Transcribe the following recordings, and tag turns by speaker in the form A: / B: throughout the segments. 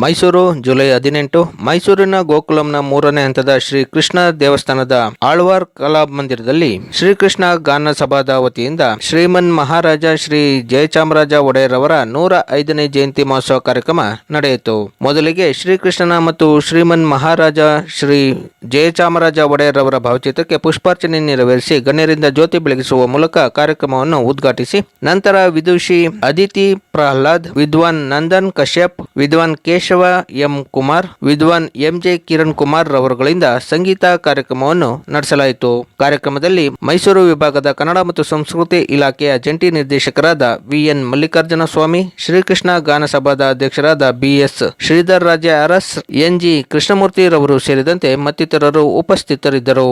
A: Mysuru, July ಹದಿನೆಂಟು, ಮೈಸೂರಿನ ಗೋಕುಲಂನ ಮೂರನೇ ಹಂತದ ಶ್ರೀ ಕೃಷ್ಣ ದೇವಸ್ಥಾನದ ಆಳ್ವಾರ್ ಕಲಾ ಮಂದಿರದಲ್ಲಿ ಶ್ರೀಕೃಷ್ಣ ಗಾನ ಸಭಾದ ವತಿಯಿಂದ ಶ್ರೀಮನ್ ಮಹಾರಾಜ ಶ್ರೀ ಜಯಚಾಮರಾಜ ಒಡೆಯರ್ ಅವರ ನೂರ ಐದನೇ ಜಯಂತಿ ಮಹೋತ್ಸವ ಕಾರ್ಯಕ್ರಮ ನಡೆಯಿತು. ಮೊದಲಿಗೆ ಶ್ರೀಕೃಷ್ಣನ ಮತ್ತು ಶ್ರೀಮನ್ ಮಹಾರಾಜ ಶ್ರೀ ಜಯಚಾಮರಾಜ ಒಡೆಯರ್ ಅವರ ಭಾವಚಿತ್ರಕ್ಕೆ ಪುಷ್ಪಾರ್ಚನೆ ನೆರವೇರಿಸಿ ಗಣ್ಯರಿಂದ ಜ್ಯೋತಿ ಬೆಳಗಿಸುವ ಮೂಲಕ ಕಾರ್ಯಕ್ರಮವನ್ನು ಉದ್ಘಾಟಿಸಿ, ನಂತರ ವಿದುಷಿ ಅದಿತಿ ಪ್ರಹ್ಲಾದ್, ವಿದ್ವಾನ್ ನಂದನ್ ಕಶ್ಯಪ್, ವಿದ್ವಾನ್ ಕೇಶವ ಎಂ ಕುಮಾರ್, ವಿದ್ವಾನ್ ಎಂ ಜೆ ಕಿರಣ್ ಕುಮಾರ್ ರವರುಗಳಿಂದ ಸಂಗೀತ ಕಾರ್ಯಕ್ರಮವನ್ನು ನಡೆಸಲಾಯಿತು. ಕಾರ್ಯಕ್ರಮದಲ್ಲಿ ಮೈಸೂರು ವಿಭಾಗದ ಕನ್ನಡ ಮತ್ತು ಸಂಸ್ಕೃತಿ ಇಲಾಖೆಯ ಜಂಟಿ ನಿರ್ದೇಶಕರಾದ ವಿ ಎನ್ ಮಲ್ಲಿಕಾರ್ಜುನ ಸ್ವಾಮಿ ಶ್ರೀಕೃಷ್ಣ ಗಾನ ಸಭಾದ ಅಧ್ಯಕ್ಷರಾದ ಬಿಎಸ್ ಶ್ರೀಧರ್ ರಾಜ ಅರಸ್, ಎನ್ಜಿ ಕೃಷ್ಣಮೂರ್ತಿ ರವರು ಸೇರಿದಂತೆ ಮತ್ತಿತರರು ಉಪಸ್ಥಿತರಿದ್ದರು.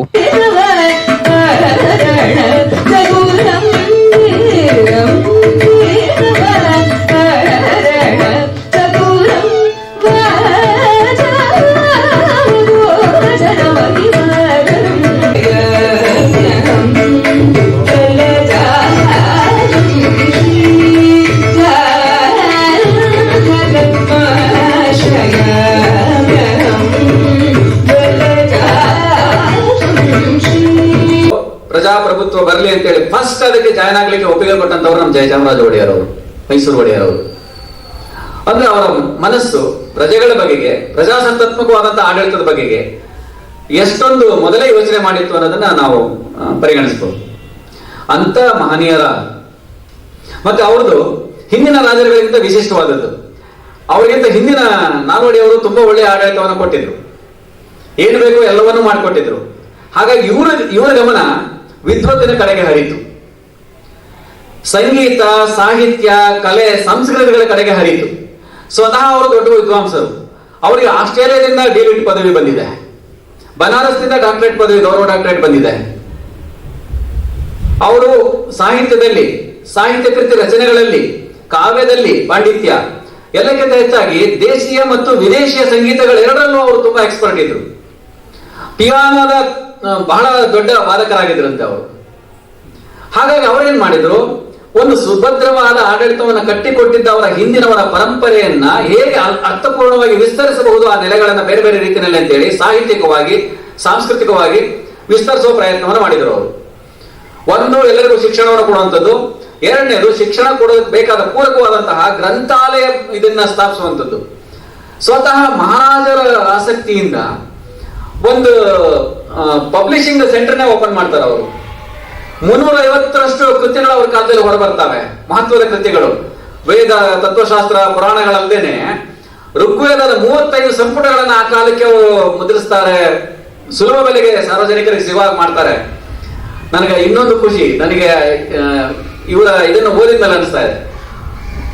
B: ಪ್ರಜಾಪ್ರಭುತ್ವ ಬರಲಿ ಅಂತೇಳಿ ಫಸ್ಟ್ ಅದಕ್ಕೆ ಜಾಯ್ನ್ ಆಗ್ಲಿಕ್ಕೆ ಒಪ್ಪಿಗೆ ಕೊಟ್ಟಂತವ್ರು ನಮ್ಮ ಜಯಚಾಮರಾಜ ಒಡೆಯರ್ ಅವರು, ಮೈಸೂರು ಒಡೆಯರ್ ಅಂದ್ರೆ ಅವರ ಮನಸ್ಸು ಪ್ರಜೆಗಳ ಬಗೆಗೆ, ಪ್ರಜಾಸತ್ತಾತ್ಮಕವಾದಂತಹ ಆಡಳಿತದ ಬಗೆಗೆ ಎಷ್ಟೊಂದು ಮೊದಲೇ ಯೋಚನೆ ಮಾಡಿತ್ತು ಅನ್ನೋದನ್ನ ನಾವು ಪರಿಗಣಿಸಬಹುದು ಅಂತ ಮಹನೀಯರ, ಮತ್ತೆ ಅವ್ರದ್ದು ಹಿಂದಿನ ರಾಜರುಗಳಿಗಿಂತ ವಿಶಿಷ್ಟವಾದದ್ದು. ಅವರಿಗಿಂತ ಹಿಂದಿನ ನಾಲ್ವಡಿಯವರು ತುಂಬಾ ಒಳ್ಳೆಯ ಆಡಳಿತವನ್ನು ಕೊಟ್ಟಿದ್ರು. ಏನು ಬೇಕೋ ಎಲ್ಲವನ್ನೂ ಮಾಡಿಕೊಟ್ಟಿದ್ರು. ಹಾಗಾಗಿ ಇವರ ಇವರ ಗಮನ ವಿದ್ವತ್ತಿನ ಕಡೆಗೆ ಹರಿತು. ಸಂಗೀತ, ಸಾಹಿತ್ಯ, ಕಲೆ, ಸಂಸ್ಕೃತಿಗಳ ಕಡೆಗೆ ಹರಿತು. ಸ್ವತಃ ಅವರು ದೊಡ್ಡ ವಿದ್ವಾಂಸರು. ಅವರಿಗೆ ಆಸ್ಟ್ರೇಲಿಯಾದಿಂದ ಡಿಲಿಟ್ ಪದವಿ ಬಂದಿದೆ. ಬನಾರಸ್ನಿಂದ ಡಾಕ್ಟರೇಟ್ ಪದವಿ, ಗೌರವ ಡಾಕ್ಟರೇಟ್ ಬಂದಿದೆ. ಅವರು ಸಾಹಿತ್ಯದಲ್ಲಿ, ಸಾಹಿತ್ಯ ಕೃತಿ ರಚನೆಗಳಲ್ಲಿ, ಕಾವ್ಯದಲ್ಲಿ ಪಾಂಡಿತ್ಯ, ಎಲ್ಲಕ್ಕಿಂತ ಹೆಚ್ಚಾಗಿ ದೇಶೀಯ ಮತ್ತು ವಿದೇಶಿಯ ಸಂಗೀತಗಳೆರಡರಲ್ಲೂ ಅವರು ತುಂಬಾ ಎಕ್ಸ್ಪರ್ಟ್ ಇದ್ರು. ಪಿಯಾನೋದ ಬಹಳ ದೊಡ್ಡ ವಾದಕರಾಗಿದ್ರಂತೆ ಅವರು. ಹಾಗಾಗಿ ಅವರೇನ್ ಮಾಡಿದ್ರು? ಒಂದು ಸುಭದ್ರವಾದ ಆಡಳಿತವನ್ನು ಕಟ್ಟಿಕೊಟ್ಟಿದ್ದ ಅವರ ಹಿಂದಿನವರ ಪರಂಪರೆಯನ್ನ ಹೇಗೆ ಅರ್- ಅರ್ಥಪೂರ್ಣವಾಗಿ ವಿಸ್ತರಿಸಬಹುದು ಆ ನೆಲೆಗಳನ್ನ ಬೇರೆ ಬೇರೆ ರೀತಿಯಲ್ಲಿ ಅಂತೇಳಿ ಸಾಹಿತ್ಯಿಕವಾಗಿ, ಸಾಂಸ್ಕೃತಿಕವಾಗಿ ವಿಸ್ತರಿಸುವ ಪ್ರಯತ್ನವನ್ನು ಮಾಡಿದರು ಅವರು. ಒಂದು, ಎಲ್ಲರಿಗೂ ಶಿಕ್ಷಣವನ್ನು ಕೊಡುವಂಥದ್ದು. ಎರಡನೇದು, ಶಿಕ್ಷಣ ಕೊಡೋದಕ್ಕೆ ಬೇಕಾದ ಪೂರಕವಾದಂತಹ ಗ್ರಂಥಾಲಯ ಇದನ್ನ ಸ್ಥಾಪಿಸುವಂಥದ್ದು. ಸ್ವತಃ ಮಹಾರಾಜರ ಆಸಕ್ತಿಯಿಂದ ಒಂದು ಪಬ್ಲಿಷಿಂಗ್ ಸೆಂಟರ್ನೇ ಓಪನ್ ಮಾಡ್ತಾರೆ ಅವರು. ಮುನ್ನೂರ ಐವತ್ತರಷ್ಟು ಕೃತಿಗಳು ಅವ್ರ ಕಾಲದಲ್ಲಿ ಹೊರಬರ್ತವೆ. ಮಹತ್ವದ ಕೃತಿಗಳು. ವೇದ, ತತ್ವಶಾಸ್ತ್ರ ಪುರಾಣಗಳಲ್ಲದೇನೆ ಋಗ್ವೇದದ ಮೂವತ್ತೈದು ಸಂಪುಟಗಳನ್ನು ಆ ಕಾಲಕ್ಕೆ ಅವರು ಮುದ್ರಿಸ್ತಾರೆ. ಸುಲಭ ಬೆಲೆಗೆ ಸಾರ್ವಜನಿಕರಿಗೆ ಸಿಗುವಾಗ ಮಾಡ್ತಾರೆ. ನನಗೆ ಇನ್ನೊಂದು ಖುಷಿ. ನನಗೆ ಇವರ ಇದನ್ನು ಓದಿದ್ಮೇಲೆ ಅನಿಸ್ತಾ ಇದೆ.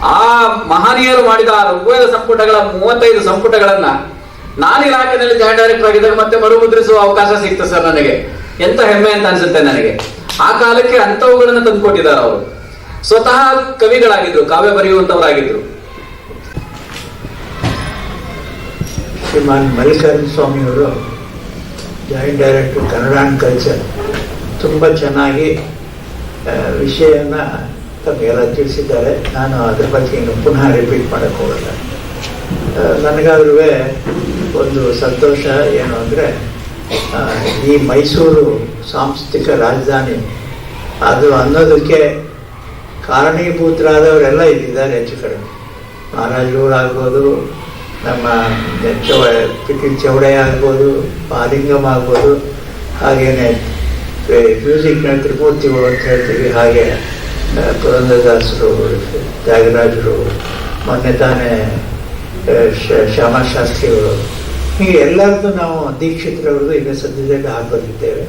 B: ಆ ಮಹನೀಯರು ಮಾಡಿದ ಋಗ್ವೇದ ಸಂಪುಟಗಳ ಮೂವತ್ತೈದು ಸಂಪುಟಗಳನ್ನ ನಾನು ಇಲಾಖೆಯಲ್ಲಿ ಜಾಯಿಂಟ್ ಡೈರೆಕ್ಟರ್ ಆಗಿದ್ದಾಗ ಮತ್ತೆ ಮರುಮುದ್ರಿಸುವ ಅವಕಾಶ ಸಿಗ್ತದೆ ಸರ್ ನನಗೆ. ಎಂತ ಹೆಮ್ಮೆ ಅಂತ ಅನ್ಸುತ್ತೆ ನನಗೆ. ಆ ಕಾಲಕ್ಕೆ ಅಂತವುಗಳನ್ನ ತಂದುಕೊಟ್ಟಿದ್ದಾರೆ ಅವರು. ಸ್ವತಃ ಕವಿಗಳಾಗಿದ್ರು, ಕಾವ್ಯ ಬರೆಯುವಂತವರಾಗಿದ್ರು.
C: ಶ್ರೀಮಾನ್ ಮಲ್ಲಿಕಾರ್ಜುನ ಸ್ವಾಮಿಯವರು joint director Kannada and culture ತುಂಬ ಚೆನ್ನಾಗಿ ವಿಷಯನ ತಮಗೆಲ್ಲ ತಿಳಿಸಿದ್ದಾರೆ. ನಾನು ಅದರ ಬಗ್ಗೆ ಇನ್ನು ಪುನಃ ರಿಪೀಟ್ ಮಾಡೋಕ್ಕೆ ಹೋಗಲ್ಲ. ನನಗಾದ್ರೂ ಒಂದು ಸಂತೋಷ ಏನು ಅಂದರೆ ಈ ಮೈಸೂರು ಸಾಂಸ್ಕೃತಿಕ ರಾಜಧಾನಿ, ಅದು ಅನ್ನೋದಕ್ಕೆ ಕಾರಣೀಭೂತರಾದವರೆಲ್ಲ ಇಲ್ಲಿದ್ದಾರೆ ಹೆಚ್ಚು ಕಡಿಮೆ. ಮಹಾರಾಜರಾಗ್ಬೋದು ನಮ್ಮ ಚೌ ಪಿಟಿ ಚೌಡಯ್ಯ ಆಗ್ಬೋದು ಪಾಲಿಂಗಮ್ ಆಗ್ಬೋದು, ಹಾಗೇನೆ ಮ್ಯೂಸಿಕ್ನ ತ್ರಿಮೂರ್ತಿಗಳು ಅಂತ ಹೇಳ್ತೀವಿ, ಹಾಗೆ ಪುರಂದರದಾಸರು, ತ್ಯಾಗರಾಜರು, ಮೊನ್ನೆ ತಾನೇ ಆ, ಶ- ಶ್ಯಾಮಶಾಸ್ತ್ರಿಗಳು ಹೀಗೆ ಎಲ್ಲರದ್ದು ನಾವು ದೀಕ್ಷಿತರವ್ರದ್ದು ಈಗ ಸದ್ಯದಲ್ಲಿ ಹಾಕೊಂಡಿದ್ದೇವೆ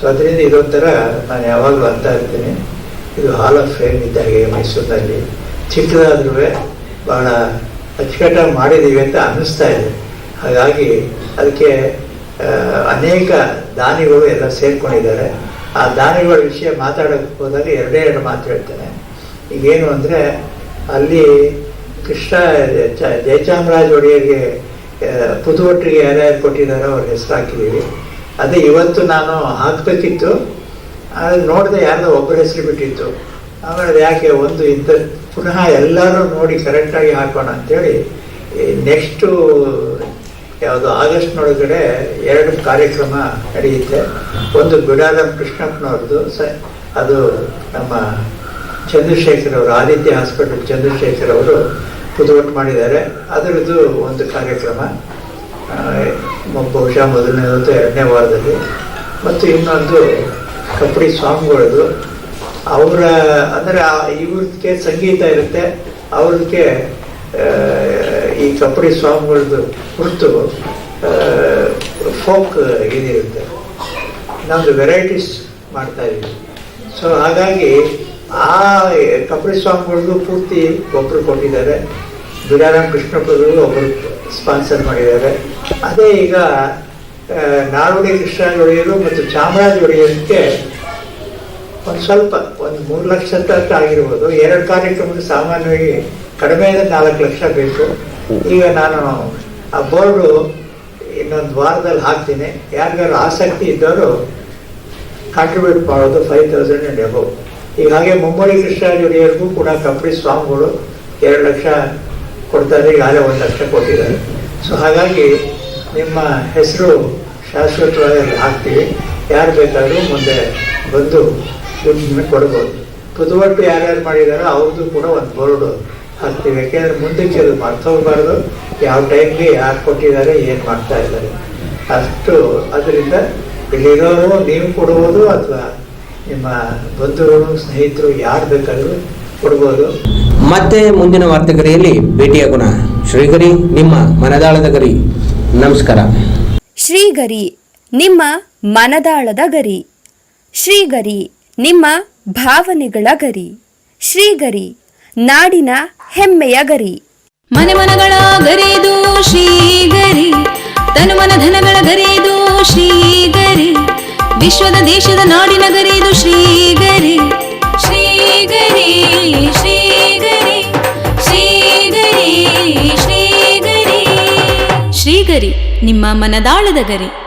C: ಸೊ ಅದರಿಂದ ಇದೊಂಥರ ನಾನು ಯಾವಾಗಲೂ ಅಂತ ಇರ್ತೀನಿ. ಇದು ಹಾಲ್ ಆಫ್ ಫೇಮ್ ಇದ್ದಾಗೆ ಮೈಸೂರಿನಲ್ಲಿ. ಚಿಕ್ಕದಾದ್ರೂ ಬಹಳ ಅಚ್ಚುಕಟ್ಟಾಗಿ ಮಾಡಿದ್ದೀವಿ ಅಂತ ಅನ್ನಿಸ್ತಾ ಇದೆ. ಹಾಗಾಗಿ ಅದಕ್ಕೆ ಅನೇಕ ದಾನಿಗಳು ಎಲ್ಲ ಸೇರ್ಕೊಂಡಿದ್ದಾರೆ. ಆ ದಾನಿಗಳ ವಿಷಯ ಮಾತಾಡೋಕ್ಕೆ ಹೋದಾಗ ಎರಡೇ ಎರಡು ಮಾತು ಹೇಳ್ತೇನೆ. ಈಗೇನು ಅಂದರೆ ಅಲ್ಲಿ ಕೃಷ್ಣ ಜಯಚಾಮರಾಜ ಒಡೆಯರಿಗೆ ಪುದುವಟ್ಟಿಗೆ ಯಾರ್ಯಾರು ಕೊಟ್ಟಿದ್ದಾರೋ, ಅವ್ರ ಹೆಸರು ಹಾಕಿದ್ದೀವಿ ಅದೇ ಇವತ್ತು ನಾನು ಹಾಕ್ಬೇಕಿತ್ತು. ಆದರೆ ನೋಡಿದೆ ಯಾರ್ದೋ ಒಬ್ಬರ ಹೆಸರು ಬಿಟ್ಟಿತ್ತು. ಆಮೇಲೆ ಯಾಕೆ ಒಂದು ಇಂಥ ಪುನಃ ಎಲ್ಲರೂ ನೋಡಿ ಕರೆಕ್ಟಾಗಿ ಹಾಕೋಣ ಅಂತೇಳಿ ನೆಕ್ಸ್ಟು ಯಾವುದು ಆಗಸ್ಟ್ನೊಳಗಡೆ ಎರಡು ಕಾರ್ಯಕ್ರಮ ನಡೆಯುತ್ತೆ. ಒಂದು ಬಿಡಾರಂ ಕೃಷ್ಣಪ್ಪನವ್ರದ್ದು, ಸ, ಅದು ನಮ್ಮ ಚಂದ್ರಶೇಖರ್ ಅವರು, ಆದಿತ್ಯ ಹಾಸ್ಪಿಟಲ್ ಚಂದ್ರಶೇಖರ್ ಅವರು ಪುದುವಟ್ಟು ಮಾಡಿದ್ದಾರೆ. ಅದರದ್ದು ಒಂದು ಕಾರ್ಯಕ್ರಮ ಬಹುಶಃ ಮೊದಲನೇ ಮೊದಲನೇದು ಎರಡನೇ ವಾರದಲ್ಲಿ. ಮತ್ತು ಇನ್ನೊಂದು ಕಪ್ಪಡಿ ಸ್ವಾಮಿಗಳದ್ದು. ಅವರ, ಅಂದರೆ ಇವ್ರದಕ್ಕೆ ಸಂಗೀತ ಇರುತ್ತೆ. ಅವ್ರದಕ್ಕೆ ಈ ಕಪ್ಪಡಿ ಸ್ವಾಮಿಗಳದ್ದು ಕುರಿತು ಫೋಕ್ ಇದಿರುತ್ತೆ ನಮ್ಮದು ವೆರೈಟೀಸ್ ಮಾಡ್ತಾ ಇದ್ದೀವಿ. ಸೊ ಹಾಗಾಗಿ ಆ ಕಪಡಿ ಸ್ವಾಮಿಗಳಿಗೂ ಪೂರ್ತಿ ಒಬ್ಬರು ಕೊಟ್ಟಿದ್ದಾರೆ. ಬಿಡಾರಾಮ್ ಕೃಷ್ಣಪ್ಪರಿಗೂ ಒಬ್ಬರು ಸ್ಪಾನ್ಸರ್ ಮಾಡಿದ್ದಾರೆ. ಅದೇ ಈಗ ನಾಲ್ವಡಿ ಕೃಷ್ಣ ಒಡೆಯರು ಮತ್ತು ಚಾಮರಾಜ ಒಡೆಯರಿಗೆ ಒಂದು ಸ್ವಲ್ಪ, ಒಂದು ಮೂರು ಲಕ್ಷ ತನಕ ಆಗಿರ್ಬೋದು. ಎರಡು ಕಾರ್ಯಕ್ರಮದ ಸಾಮಾನ್ಯವಾಗಿ ಕಡಿಮೆ ಅಂದರೆ ನಾಲ್ಕು ಲಕ್ಷ ಬೇಕು. ಈಗ ನಾನು ಆ ಬೋರ್ಡು ಇನ್ನೊಂದು ವಾರದಲ್ಲಿ ಹಾಕ್ತೀನಿ. ಯಾರಿಗಾರು ಆಸಕ್ತಿ ಇದ್ದವರು ಕಾಂಟ್ರಿಬ್ಯೂಟ್ ಮಾಡೋದು ಫೈವ್ ತೌಸಂಡ್ ಅಂಡ್ ಎಬವ್ ಈಗ ಹಾಗೆ ಮುಮ್ಮಡಿ ಕೃಷ್ಣಾಜುಡಿಯರಿಗೂ ಕೂಡ ಕಂಪ್ಲಿ ಸ್ವಾಮಿಗಳು ಎರಡು ಲಕ್ಷ ಕೊಡ್ತಾರೆ, ಈಗಾಗಲೇ ಒಂದು ಲಕ್ಷ ಕೊಟ್ಟಿದ್ದಾರೆ. ಸೊ ಹಾಗಾಗಿ ನಿಮ್ಮ ಹೆಸರು ಶಾಶ್ವತವಾಗಿ ಹಾಕ್ತೀವಿ. ಯಾರು ಬೇಕಾದರೂ ಮುಂದೆ ಬಂದು ದುಡ್ಡು ಕೊಡ್ಬೋದು. ಪುದುವಟ್ಟು ಯಾರ್ಯಾರು ಮಾಡಿದಾರೋ ಅವ್ರದ್ದು ಕೂಡ ಒಂದು ಬೋರ್ಡು ಹಾಕ್ತೀವಿ. ಯಾಕೆಂದ್ರೆ ಮುಂದಕ್ಕೆ ಅದು ಮರ್ತೋಗ್ಬಾರ್ದು ಯಾವ ಟೈಮ್ಗೆ ಯಾರು ಕೊಟ್ಟಿದ್ದಾರೆ, ಏನು ಮಾಡ್ತಾ ಇದ್ದಾರೆ. ಅಷ್ಟು ಅದರಿಂದ ಇಲ್ಲಿರೋರು ನೀವು ಕೊಡುವುದು ಅಥವಾ ನಿಮ್ಮ ಬಂಧುಗಳು ಸ್ನೇಹಿತರು ಯಾರು ಬೇಕಾದರೂ ಕೊಡ್ಬೋದು.
D: ಮತ್ತೆ ಮುಂದಿನ ವಾರ್ತೆಗರಿಯಲ್ಲಿ ಭೇಟಿಯಾಗೋಣ ಶ್ರೀಗರಿ ನಿಮ್ಮ ಮನದಾಳದ ಗರಿ. ನಮಸ್ಕಾರ.
E: ಶ್ರೀಗರಿ ನಿಮ್ಮ ಮನದಾಳದ ಗರಿ. ಶ್ರೀಗರಿ ನಿಮ್ಮ ಭಾವನೆಗಳ ಗರಿ. ಶ್ರೀಗರಿ ನಾಡಿನ ಹೆಮ್ಮೆಯ ಗರಿ.
F: ಮನೆ ಮನಗಳ ಗರಿದು ಶ್ರೀಗರಿ ತನು ಮನ ಧನಗಳ ಗರಿದು ಶ್ರೀಗರಿ. ವಿಶ್ವದ ದೇಶದ ನಾಡಿನ ಗರಿದು ಶ್ರೀಗರಿ. ಶ್ರೀಗರಿ ಶ್ರೀಗರಿ ಶ್ರೀಗರಿ ಶ್ರೀಗರಿ. ಶ್ರೀಗರಿ ನಿಮ್ಮ ಮನದಾಳದ ಗರಿ.